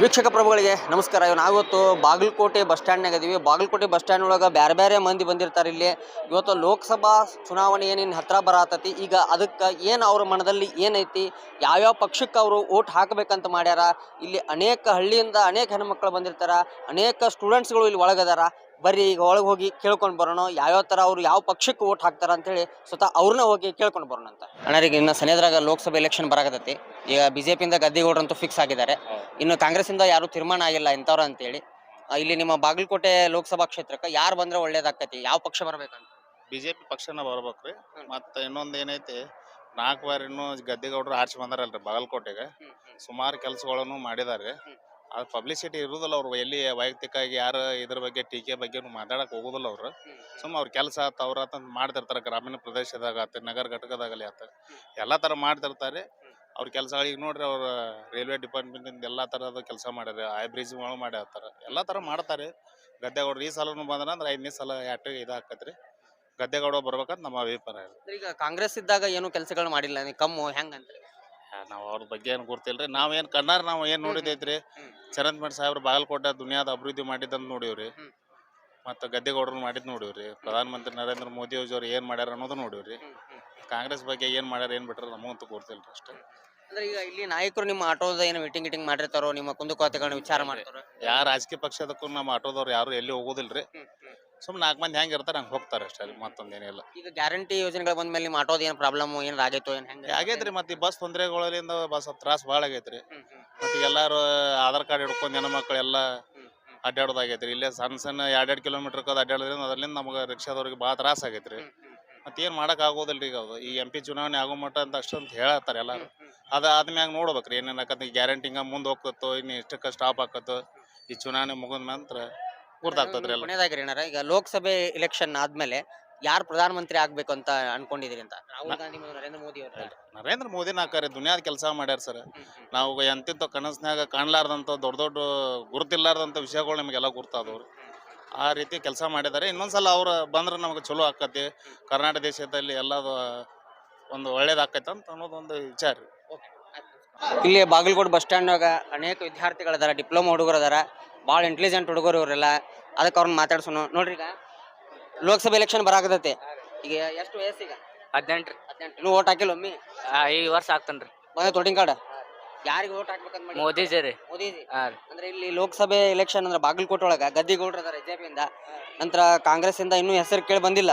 ವೀಕ್ಷಕ ಪ್ರಭುಗಳಿಗೆ ನಮಸ್ಕಾರ. ನಾವಿವತ್ತು ಬಾಗಲಕೋಟೆ ಬಸ್ ಸ್ಟ್ಯಾಂಡ್ನಾಗ ಇದೀವಿ. ಬಾಗಲಕೋಟೆ ಬಸ್ ಸ್ಟ್ಯಾಂಡ್ ಒಳಗೆ ಬೇರೆ ಬೇರೆ ಮಂದಿ ಬಂದಿರ್ತಾರೆ ಇಲ್ಲಿ. ಇವತ್ತು ಲೋಕಸಭಾ ಚುನಾವಣೆ ಏನೇನು ಹತ್ರ ಬರತತಿ, ಈಗ ಅದಕ್ಕೆ ಏನು ಅವ್ರ ಮನದಲ್ಲಿ ಏನೈತಿ, ಯಾವ್ಯಾವ ಪಕ್ಷಕ್ಕೆ ಅವರು ಓಟ್ ಹಾಕಬೇಕಂತ ಮಾಡ್ಯಾರ, ಇಲ್ಲಿ ಅನೇಕ ಹಳ್ಳಿಯಿಂದ ಅನೇಕ ಹೆಣ್ಮಕ್ಳು ಬಂದಿರ್ತಾರೆ, ಅನೇಕ ಸ್ಟೂಡೆಂಟ್ಸ್ಗಳು ಇಲ್ಲಿ ಒಳಗದಾರ. ಬರ್ರಿ ಈಗ ಒಳಗೆ ಹೋಗಿ ಕೇಳ್ಕೊಂಡು ಬರೋಣ. ಯಾವ್ಯಾವ ಥರ ಅವ್ರು ಯಾವ ಪಕ್ಷಕ್ಕೆ ಓಟ್ ಹಾಕ್ತಾರ ಅಂತೇಳಿ ಸ್ವತಃ ಅವ್ರನ್ನ ಹೋಗಿ ಕೇಳ್ಕೊಂಡು ಬರೋಣ ಅಂತ. ಅಣ್ಣರಿಗೆ ಇನ್ನು ಸನೇದ್ರಾಗ ಲೋಕಸಭೆ ಎಲೆಕ್ಷನ್ ಬರಾಕತ್ತೈತಿ. ಈಗ ಬಿ ಜೆ ಪಿಯಿಂದ ಗದ್ದಿಗೌಡರಂತೂ ಫಿಕ್ಸ್ ಆಗಿದ್ದಾರೆ. ಇನ್ನು ಕಾಂಗ್ರೆಸ್ಸಿಂದ ಯಾರು ತೀರ್ಮಾನ ಆಗಿಲ್ಲ ಇಂಥವ್ರು ಅಂತೇಳಿ. ಇಲ್ಲಿ ನಿಮ್ಮ ಬಾಗಲಕೋಟೆ ಲೋಕಸಭಾ ಕ್ಷೇತ್ರಕ್ಕೆ ಯಾರು ಬಂದ್ರೆ ಒಳ್ಳೇದಾಗ್ತೈತಿ ಯಾವ ಪಕ್ಷ ಬರ್ಬೇಕಂತ? ಬಿಜೆಪಿ ಪಕ್ಷನ ಬರ್ಬೇಕ್ರಿ. ರೀ ಮತ್ತ ಇನ್ನೊಂದ್ ಏನೈತಿ ನಾಲ್ಕು ಬಾರಿ ಇನ್ನೂ ಆರ್ಚಿ ಬಂದಾರಲ್ರಿ ಬಾಗಲಕೋಟೆಗೆ. ಸುಮಾರು ಕೆಲಸಗಳನ್ನು ಮಾಡಿದಾರೆ. ಹ್ಮ್. ಅದು ಪಬ್ಲಿಸಿಟಿ ಇರುದಿಲ್ಲ ಅವ್ರು. ಎಲ್ಲಿ ವೈಯಕ್ತಿಕವಾಗಿ ಯಾರು ಇದ್ರ ಬಗ್ಗೆ ಟೀಕೆ ಬಗ್ಗೆ ಮಾತಾಡಕ್ಕೆ ಹೋಗುದಿಲ್ಲ ಅವ್ರು. ಸುಮ್ಮ ಅವ್ರ ಕೆಲಸ ಆತ ಅವ್ರ ಆತ ಮಾಡ್ತಿರ್ತಾರೆ. ಗ್ರಾಮೀಣ ಪ್ರದೇಶದಾಗ ಆತ ನಗರ ಘಟಕದಾಗಲಿ ಆತ. ಎಲ್ಲಾ ತರ ಮಾಡ್ತಿರ್ತಾರೆ. ಅವ್ರ ಕೆಲಸಗಳಿಗೆ ನೋಡ್ರಿ ಅವ್ರ ರೈಲ್ವೆ ಡಿಪಾರ್ಟ್ಮೆಂಟ್ ಇಂದ ಎಲ್ಲಾ ತರದ ಕೆಲಸ ಮಾಡ್ಯಾರ. ಐ ಬ್ರಿಡ್ಜ್ ಮಾಡ್ಯಾರ ಎಲ್ಲಾ ತರ ಮಾಡ್ತಾರೆ. ಗದ್ದೆಗೌಡರು ಈ ಸಲನು ಬಂದ್ರ ಅಂದ್ರೆ ಐದನೇ ಸಲ ಎಟ್ಟು ಇದಾಕತ್ರಿ ಗದ್ದೆಗೌಡ ಬರ್ಬೇಕಂತ ನಮ್ಮ ಅಭಿಪ್ರಾಯ. ಈಗ ಕಾಂಗ್ರೆಸ್ ಇದ್ದಾಗ ಏನು ಕೆಲಸಗಳು ಮಾಡಿಲ್ಲ ಕಮ್ಮು ಹೆಂಗಂತ ನಾವು ಅವ್ರ ಬಗ್ಗೆ ಏನು ಗೊತ್ತಿಲ್ರಿ ನಾವೇನ್ ಕಣ್ಣಾರ ನಾವು ಏನ್ ನೋಡಿದೈತ್ರಿ. ಚರಂತ್ ಮಠ ಸಾಹೇಬ್ರು ಬಾಗಲಕೋಟೆ ದುನಿಯಾದ ಅಭಿವೃದ್ಧಿ ಮಾಡಿದ್ದಂತ ನೋಡಿವ್ರಿ. ಮತ್ತು ಗದ್ದೆಗೌಡರು ಮಾಡಿದ್ ನೋಡಿವ್ರಿ. ಪ್ರಧಾನ ಮಂತ್ರಿ ನರೇಂದ್ರ ಮೋದಿ ಅವ್ರು ಏನ್ ಮಾಡ್ಯಾರ ಅನ್ನೋದು ನೋಡಿವ್ರಿ. ಕಾಂಗ್ರೆಸ್ ಬಗ್ಗೆ ಏನ್ ಮಾಡ್ಯಾರ ಏನ್ ಬಿಟ್ರ ನಮಗಂತೂ ಗೊತ್ತಿಲ್ರಿ ಅಷ್ಟೇ. ಅಂದ್ರೆ ಈಗ ಇಲ್ಲಿ ನಾಯಕರು ನಿಮ್ಮ ಆಟೋದ ಏನು ಮೀಟಿಂಗ್ ಗಿಟಿಂಗ್ ಮಾಡಿರ್ತಾರೋ ನಿಮ್ಮ ಕುಂದುಕೊರತೆಗಳನ್ನ ವಿಚಾರ ಮಾಡ್ತಾರೋ? ಯಾರ ರಾಜಕೀಯ ಪಕ್ಷದಕ್ಕೂ ನಮ್ಮ ಆಟೋದವ್ರು ಯಾರು ಎಲ್ಲಿ ಹೋಗೋದಿಲ್ರಿ. ಸುಮ್ ನಾಲ್ಕು ಮಂದಿ ಹೆಂಗ್ ಇರ್ತಾರೆ ಹಂಗೆ ಹೋಗ್ತಾರೆ ಅಷ್ಟೇ ಅಲ್ಲಿ ಮತ್ತೊಂದೇನಿಲ್ಲ ಈಗ ಗ್ಯಾರಂಟಿ ಯೋಜನೆಗಳು ಬಂದ ಮೇಲೆ ನಿಮ್ಮ ಆಟೋದ ಏನು ಪ್ರಾಬ್ಲಮ್ ಏನು ಆಗೈತೋ ಏನು ಹೆಂಗೆ ಆಗೈತ್ರಿ ಮತ್ತೆ ಈ ಬಸ್ ತೊಂದರೆಗಳಿಂದ ಬಸ್ ತ್ರಾಸ ಭಾಳ ಆಗೈತ್ರಿ. ಮತ್ತೆ ಎಲ್ಲಾರು ಆಧಾರ್ ಕಾರ್ಡ್ ಹಿಡ್ಕೊಂಡ್ ಮಕ್ಕಳು ಎಲ್ಲ ಅಡ್ಡಾಡೋದಾಗೈತ್ರಿ ಇಲ್ಲೇ ಸಣ್ಣ ಸಣ್ಣ ಎರಡೆರಡು ಕಿಲೋಮೀಟರ್ ಕದ ಅಡ್ಡಾಡೋದ್ರಿಂದ ಅದರಿಂದ ನಮಗೆ ರಿಕ್ಷಾದವ್ರಿಗೆ ಭಾಳ ತ್ರಾಸ ಆಗೈತ್ರಿ. ಮತ್ತೆ ಏನ್ ಮಾಡಕ್ ಆಗೋದಿಲ್ಲ ಈಗ ಅದು? ಈ ಎಂ ಪಿ ಚುನಾವಣೆ ಆಗೋ ಮಟ್ಟ ಅಂತ ಅಷ್ಟೊಂದು ಹೇಳತ್ತಾರೆ ಎಲ್ಲರೂ. ಅದ ಆದ್ಮ್ಯಾಗ ನೋಡ್ಬೇಕ್ರಿ ಏನೇನ್ ಆಕತಿ ಗ್ಯಾರಂಟಿ ಹಿಂಗ ಮುಂದೆ ಹೋಗ್ತತ್ತೋ ಇನ್ನು ಎಷ್ಟಕ್ಕ ಸ್ಟಾಪ್ ಆಕತ್ತೋ ಈ ಚುನಾವಣೆ ಮುಗಿದ ನಂತರ ಗುರ್ತಾಗ್ತದ್ರಿ ಎಲ್ಲ ಕೊನೆಯದಾಗಿ ಏನಾರ ಈಗ ಲೋಕಸಭೆ ಎಲೆಕ್ಷನ್ ಆದ್ಮೇಲೆ ಯಾರು ಪ್ರಧಾನಮಂತ್ರಿ ಆಗ್ಬೇಕು ಅಂತ ಅನ್ಕೊಂಡಿದೀರಿ ಅಂತ? ರಾಹುಲ್ ಗಾಂಧಿ ಮತ್ತು ನರೇಂದ್ರ ಮೋದಿ ಅವರು ನರೇಂದ್ರ ಮೋದಿನ ಹಾಕಾರಿ ದುನಿಯಾದ ಕೆಲಸ ಮಾಡ್ಯಾರ ಸರ್. ನಾವು ಎಂತಿಂತ ಕನಸ್ನ್ಯಾಗ ಕಾಣ್ಲಾರ್ದಂತ ದೊಡ್ಡ ದೊಡ್ಡ ಗುರುತಿಲ್ಲಾರ್ದಂತ ವಿಷಯಗಳು ನಮಗೆಲ್ಲ ಗುರ್ತಾದವ್ರು. ಆ ರೀತಿ ಕೆಲಸ ಮಾಡಿದ್ದಾರೆ ಇನ್ನೊಂದ್ಸಲ ಅವ್ರು ಬಂದ್ರೆ ನಮಗೆ ಚಲೋ ಆಕತಿ. ಕರ್ನಾಟಕ ದೇಶದಲ್ಲಿ ಎಲ್ಲದು ಒಂದು ಒಳ್ಳೇದಾಕೈತೆ ಅಂತ ಅನ್ನೋದೊಂದು ವಿಚಾರ. ಇಲ್ಲಿ ಬಾಗಲಕೋಟೆ ಬಸ್ ಸ್ಟ್ಯಾಂಡ್ನಾಗ ಅನೇಕ ವಿದ್ಯಾರ್ಥಿಗಳಿದ್ದಾರೆ ಡಿಪ್ಲೊಮಾ ಹುಡುಗರು ಅದಾರ. ಭಾಳ ಇಂಟೆಲಿಜೆಂಟ್ ಹುಡುಗರು ಇವರೆಲ್ಲ. ಅದಕ್ಕೆ ಅವ್ರನ್ನ ಮಾತಾಡ್ಸೋಣ. ನೋಡ್ರಿ ಈಗ ಲೋಕಸಭೆ ಎಲೆಕ್ಷನ್ ಬರಾಕತೈತಿ ಈಗ ಎಷ್ಟು ವಯಸ್ಸೀಗ ಹದಿನೆಂಟು ಹದಿನೆಂಟು. ನೀವು ಓಟ್ ಹಾಕಿಲ್ಲ ಒಮ್ಮೆ? ಈ ವರ್ಷ ಆಗ್ತನ್ರಿ ಬಂದ ತೊಡಿಂಗ್ ಕಾರ್ಡ್ ಯಾರಿಗೆ ಓಟ್ ಹಾಕ್ಬೇಕಂತ ಮಾಡಿ ಮೋದಿಜಿ ರೀ. ಮೋದಿ ಹಾ ರೀ. ಅಂದ್ರೆ ಇಲ್ಲಿ ಲೋಕಸಭೆ ಎಲೆಕ್ಷನ್ ಅಂದ್ರೆ ಬಾಗಲಕೋಟೆ ಒಳಗ ಗದ್ದಿಗೌಡ್ರು ಅದಾರ ಬಿಜೆಪಿಯಿಂದ. ನಂತರ ಕಾಂಗ್ರೆಸ್ ಇಂದ ಇನ್ನೂ ಹೆಸರು ಕೇಳಿ ಬಂದಿಲ್ಲ.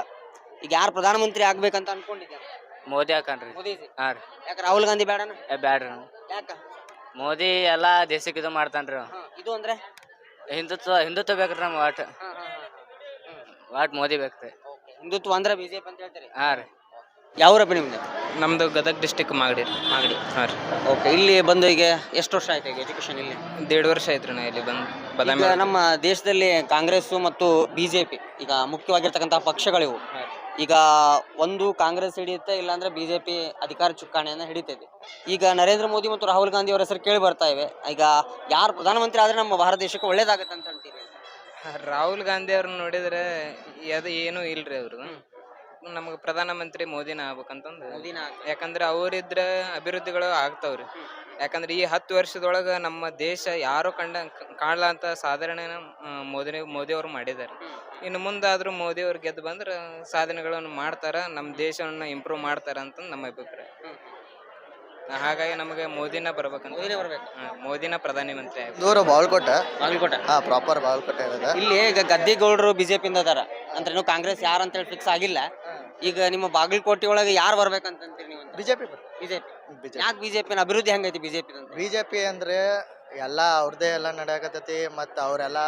ಈಗ ಯಾರು ಪ್ರಧಾನಮಂತ್ರಿ ಆಗ್ಬೇಕಂತ ಅನ್ಕೊಂಡಿದ್ದಾರೆ ಮೋದಿ ಹಾಕನ್ರಿ ಮೋದಿ ಹಾ ರೀ. ಯಾಕೆ ರಾಹುಲ್ ಗಾಂಧಿ ಬೇಡನ ಏ ಬ್ಯಾಡ್ರಿ ಯಾಕ? ಮೋದಿ ಎಲ್ಲಾ ದೇಶಕ್ಕೆ ಇದು ಮಾಡ್ತಾನ್ರಿ. ಇದು ಅಂದ್ರೆ? ಹಿಂದುತ್ವ ಹಿಂದುತ್ವ ಬೇಕ್ರಿ ನಮ್ಗೆ ವಾಟ್. ವಾಟ್ ಮೋದಿ ಬೇಕ್ರಿ ಹಿಂದುತ್ವ ಅಂದ್ರೆ ಬಿಜೆಪಿ ಅಂತ ಹೇಳ್ತಾರೆ? ಹಾ ರೀ. ಯಾವ್ರಪ್ಪ ನಿಮ್ದು? ನಮ್ದು ಗದಗ ಡಿಸ್ಟಿಕ್ ಮಾಗಡಿ ಮಾಗಡಿ. ಹಾಂ ರೀ. ಓಕೆ ಇಲ್ಲಿ ಬಂದು ಈಗ ಎಷ್ಟು ವರ್ಷ ಆಯ್ತು ಈಗ ಎಜುಕೇಶನ್ ಇಲ್ಲಿ? ದೇಡ್ ವರ್ಷ ಆಯ್ತು ನಾ ಇಲ್ಲಿ ಬಂದು ಈಗ ಬದಾಮಿ ನಮ್ಮ ದೇಶದಲ್ಲಿ ಕಾಂಗ್ರೆಸ್ ಮತ್ತು ಬಿಜೆಪಿ ಈಗ ಮುಖ್ಯವಾಗಿರ್ತಕ್ಕಂತಹ ಪಕ್ಷಗಳಿವು. ಈಗ ಒಂದು ಕಾಂಗ್ರೆಸ್ ಹಿಡಿಯುತ್ತೆ ಇಲ್ಲಾಂದ್ರೆ ಬಿಜೆಪಿ ಅಧಿಕಾರ ಚುಕ್ಕಾಣಿಯನ್ನ ಹಿಡಿತೈತಿ. ಈಗ ನರೇಂದ್ರ ಮೋದಿ ಮತ್ತು ರಾಹುಲ್ ಗಾಂಧಿ ಅವರ ಹೆಸರು ಕೇಳಿ ಬರ್ತಾ ಇವೆ. ಈಗ ಯಾರು ಪ್ರಧಾನಮಂತ್ರಿ ಆದರೆ ನಮ್ಮ ಭಾರತ ದೇಶಕ್ಕೆ ಒಳ್ಳೇದಾಗತ್ತೆ ಅಂತ ಅಂತೀರಿ? ರಾಹುಲ್ ಗಾಂಧಿ ಅವ್ರನ್ನ ನೋಡಿದ್ರೆ ಅದು ಏನೂ ಇಲ್ರಿ ಅವರು. ನಮಗೆ ಪ್ರಧಾನಮಂತ್ರಿ ಮೋದಿನ ಆಗ್ಬೇಕಂತಂದು. ಮೋದಿನ ಯಾಕಂದ್ರೆ ಅವರಿದ್ರೆ ಅಭಿವೃದ್ಧಿಗಳು ಆಗ್ತಾವ್ರಿ. ಯಾಕಂದ್ರೆ ಈ ಹತ್ತು ವರ್ಷದೊಳಗ ನಮ್ಮ ದೇಶ ಯಾರು ಕಂಡ ಕಾಣಲಂತ ಸಾಧನೆ ಮೋದಿ ಮೋದಿ ಅವರು ಮಾಡಿದ್ದಾರೆ. ಇನ್ನು ಮುಂದಾದ್ರೂ ಮೋದಿ ಅವ್ರು ಗೆದ್ದು ಬಂದ್ರೆ ಸಾಧನೆಗಳನ್ನು ಮಾಡ್ತಾರ ನಮ್ಮ ದೇಶವನ್ನು ಇಂಪ್ರೂವ್ ಮಾಡ್ತಾರ ಅಂತ ನಮ್ಮ ಅಭಿಪ್ರಾಯ. ಹಾಗಾಗಿ ನಮಗೆ ಮೋದಿನ ಬರ್ಬೇಕಂತ ಮೋದಿನೇ ಬರ್ಬೇಕು. ಹಾ, ಮೋದಿನ ಪ್ರಧಾನಿ ಮಂತ್ರಿ ಆಗ್ಬೇಕು. ದೂರ ಬಾಗಲಕೋಟೆ. ಬಾಗಲಕೋಟೆ. ಹಾ ಪ್ರಾಪರ್ ಬಾಗಲಕೋಟೆ ಇರೋದು. ಇಲ್ಲಿ ಈಗ ಗದ್ದಿಗೌಡರು ಬಿಜೆಪಿಯಿಂದ ಅದಾರ. ಅಂದ್ರೆ ಇನ್ನು ಕಾಂಗ್ರೆಸ್ ಯಾರು ಅಂತ ಹೇಳಿ ಫಿಕ್ಸ್ ಆಗಿಲ್ಲ ಈಗ ನಿಮ್ಮ ಬಾಗಲಕೋಟೆ ಒಳಗೆ ಯಾರು ಬರ್ಬೇಕಂತ ಅಂತೀರಿ ನೀವು ಬಿಜೆಪಿ ಬಿಜೆಪಿ. ಬಿಜೆಪಿ. ಯಾಕೆ ಬಿಜೆಪಿನ ಅಭಿವೃದ್ಧಿ ಹೆಂಗೈತಿ ಬಿಜೆಪಿ ಬಿಜೆಪಿ ಅಂದ್ರೆ ಎಲ್ಲ ಅವ್ರದೇ ಎಲ್ಲ ನಡೆಯಕತ್ತೈತಿ ಮತ್ತ ಅವರೆಲ್ಲ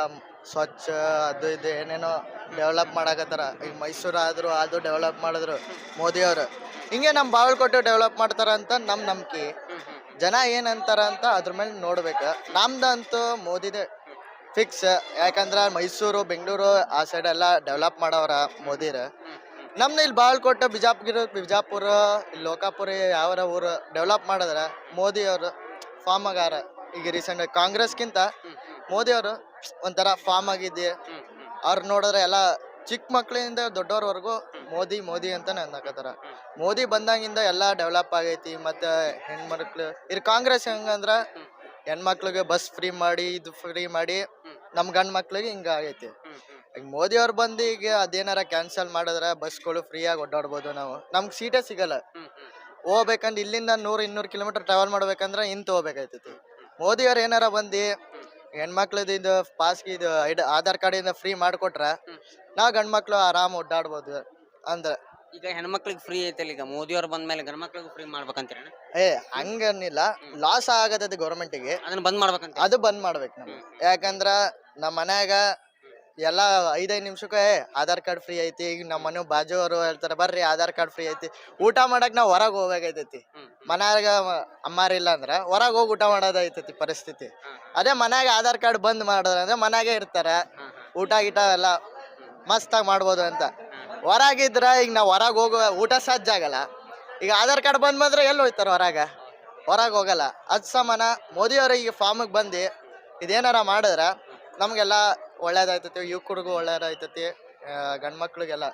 ಸ್ವಚ್ಛ, ಅದು ಇದು ಏನೇನೋ ಡೆವಲಪ್ ಮಾಡಕತ್ತಾರ. ಈಗ ಮೈಸೂರು ಆದರೂ ಅದು ಡೆವಲಪ್ ಮಾಡಿದ್ರು ಮೋದಿ ಅವರು. ಹಿಂಗೆ ನಮ್ಮ ಬಾಗಲಕೋಟೆ ಡೆವಲಪ್ ಮಾಡ್ತಾರ ಅಂತ ನಮ್ಮ ನಂಬಿಕೆ. ಜನ ಏನಂತಾರ ಅಂತ ಅದ್ರ ಮೇಲೆ ನೋಡ್ಬೇಕು. ನಮ್ದಂತೂ ಮೋದಿದೆ ಫಿಕ್ಸ್ ಯಾಕಂದ್ರೆ ಮೈಸೂರು, ಬೆಂಗಳೂರು ಆ ಸೈಡ್ ಎಲ್ಲ ಡೆವಲಪ್ ಮಾಡವ್ರ ಮೋದಿರ. ನಮ್ದು ಇಲ್ಲಿ ಬಾಗಲಕೋಟೆ, ಬಿಜಾಪುರ ಬಿಜಾಪುರ, ಇಲ್ಲಿ ಲೋಕಾಪುರ ಯಾವರ ಊರು ಡೆವಲಪ್ ಮಾಡಿದ್ರೆ ಮೋದಿ ಅವರು ಫಾರ್ಮ್ ಆಗಾರ ಈಗ ರೀಸೆಂಟ್ ಕಾಂಗ್ರೆಸ್ಗಿಂತ ಮೋದಿ ಅವರು ಒಂಥರ ಫಾರ್ಮ್ ಆಗಿದೆ ಅವ್ರು ನೋಡಿದ್ರೆ ಎಲ್ಲ ಚಿಕ್ಕ ಮಕ್ಕಳಿಂದ ದೊಡ್ಡವ್ರವರೆಗೂ ಮೋದಿ ಮೋದಿ ಅಂತ ಅನ್ನಕತ್ತಾರ. ಮೋದಿ ಬಂದಾಗಿಂದ ಎಲ್ಲ ಡೆವಲಪ್ ಆಗೈತಿ ಮತ್ತೆ ಹೆಣ್ಮಕ್ಳು ಇರ್ ಕಾಂಗ್ರೆಸ್ ಹೆಂಗಂದ್ರ ಹೆಣ್ಮಕ್ಳಿಗೆ ಬಸ್ ಫ್ರೀ ಮಾಡಿ ಇದು ಫ್ರೀ ಮಾಡಿ ನಮ್ ಗಂಡ್ ಮಕ್ಳಿಗೆ ಹಿಂಗ ಆಗೈತಿ. ಈಗ ಮೋದಿ ಅವ್ರು ಬಂದು ಈಗ ಅದೇನಾರ ಕ್ಯಾನ್ಸಲ್ ಮಾಡಿದ್ರೆ ಬಸ್ಗಳು ಫ್ರೀಯಾಗಿ ಓಡಾಡ್ಬೋದು ನಾವು. ನಮ್ಗೆ ಸೀಟೇ ಸಿಗಲ್ಲ. ಹೋಗ್ಬೇಕಂದ್ರೆ ಇಲ್ಲಿಂದ ನೂರು ಇನ್ನೂರು ಕಿಲೋಮೀಟರ್ ಟ್ರಾವೆಲ್ ಮಾಡ್ಬೇಕಂದ್ರೆ ಇಂತ ಹೋಗ್ಬೇಕಾಯ್ತೈತಿ. ಮೋದಿ ಅವ್ರು ಏನಾರ ಬಂದು ಹೆಣ್ಮಕ್ಳದ್ದು ಇದು ಪಾಸ್ಗೆ ಇದು ಐಡ್ ಆಧಾರ್ ಇಂದ ಫ್ರೀ ಮಾಡಿಕೊಟ್ರೆ ನಾವ್ ಗಂಡ್ ಮಕ್ಳು ಆರಾಮ್ ಓಡಾಡ್ಬೋದು ಅಂದ್ರ. ಈಗ ಹೆಣ್ಮಕ್ಳಿಗೆ ಫ್ರೀ ಐತಲ್ಲ ಈಗ ಮೋದಿಯವ್ರು ಬಂದ ಮೇಲೆ ಗಂಡ್ ಮಕ್ಳಿಗೆ ಫ್ರೀ ಮಾಡ್ಬೇಕಂತೀರ ಏ ಹಂಗನ್ನಿಲ್ಲ ಲಾಸ್ ಆಗತೈತಿ ಗೌರ್ಮೆಂಟಿಗೆ ಅದನ್ನ ಬಂದ್ ಮಾಡ್ಬೇಕಂತ ಅದು ಬಂದ್ ಮಾಡ್ಬೇಕು ನಮ್ಗೆ. ಯಾಕಂದ್ರ ನಮ್ಮ ಮನ್ಯಾಗ ಎಲ್ಲ ಐದೈದು ನಿಮಿಷಕ್ಕೆ ಆಧಾರ್ ಕಾರ್ಡ್ ಫ್ರೀ ಐತಿ. ಈಗ ನಮ್ಮ ಮನೆ ಬಾಜು ಅವರು ಹೇಳ್ತಾರೆ ಬರ್ರಿ ಆಧಾರ್ ಕಾರ್ಡ್ ಫ್ರೀ ಐತಿ. ಊಟ ಮಾಡಕ್ ನಾವ್ ಹೊರಗೆ ಹೋಗ್ಬೇಕಾಯ್ತೈತಿ ಮನ್ಯಾಗ ಅಮ್ಮಾರಿಲ್ಲ ಅಂದ್ರ ಹೊರಗೆ ಹೋಗಿ ಊಟ ಮಾಡೋದೈತೈತಿ ಪರಿಸ್ಥಿತಿ. ಅದೇ ಮನ್ಯಾಗ ಆಧಾರ್ ಕಾರ್ಡ್ ಬಂದ್ ಮಾಡಿದ್ರೆ ಅಂದ್ರೆ ಮನ್ಯಾಗೆ ಇರ್ತಾರೆ. ಊಟ ಗೀಟ ಎಲ್ಲ ಮಸ್ತಾಗಿ ಮಾಡ್ಬೋದು ಅಂತ. ಹೊರಗಿದ್ರೆ ಈಗ ನಾವು ಹೊರಗೆ ಹೋಗುವ ಊಟ ಸಾಧ್ಯ ಆಗಲ್ಲ. ಈಗ ಆಧಾರ್ ಕಾರ್ಡ್ ಬಂದ್ ಬಂದ್ರೆ ಎಲ್ಲಿ ಹೋಯ್ತಾರ ಹೊರಗ? ಹೊರಗೆ ಹೋಗಲ್ಲ. ಅದ್ ಸಮಾನ ಮೋದಿ ಅವ್ರ ಈಗ ಫಾರ್ಮಿಗೆ ಬಂದು ಇದೇನಾರ ಮಾಡಿದ್ರೆ ನಮ್ಗೆಲ್ಲ ಒಳ್ಳೇದಾಯ್ತತಿ ಯುವಕರಿಗೂ ಒಳ್ಳೇದಾಯ್ತತಿ ಗಂಡ್ ಮಕ್ಳಿಗೆಲ್ಲ.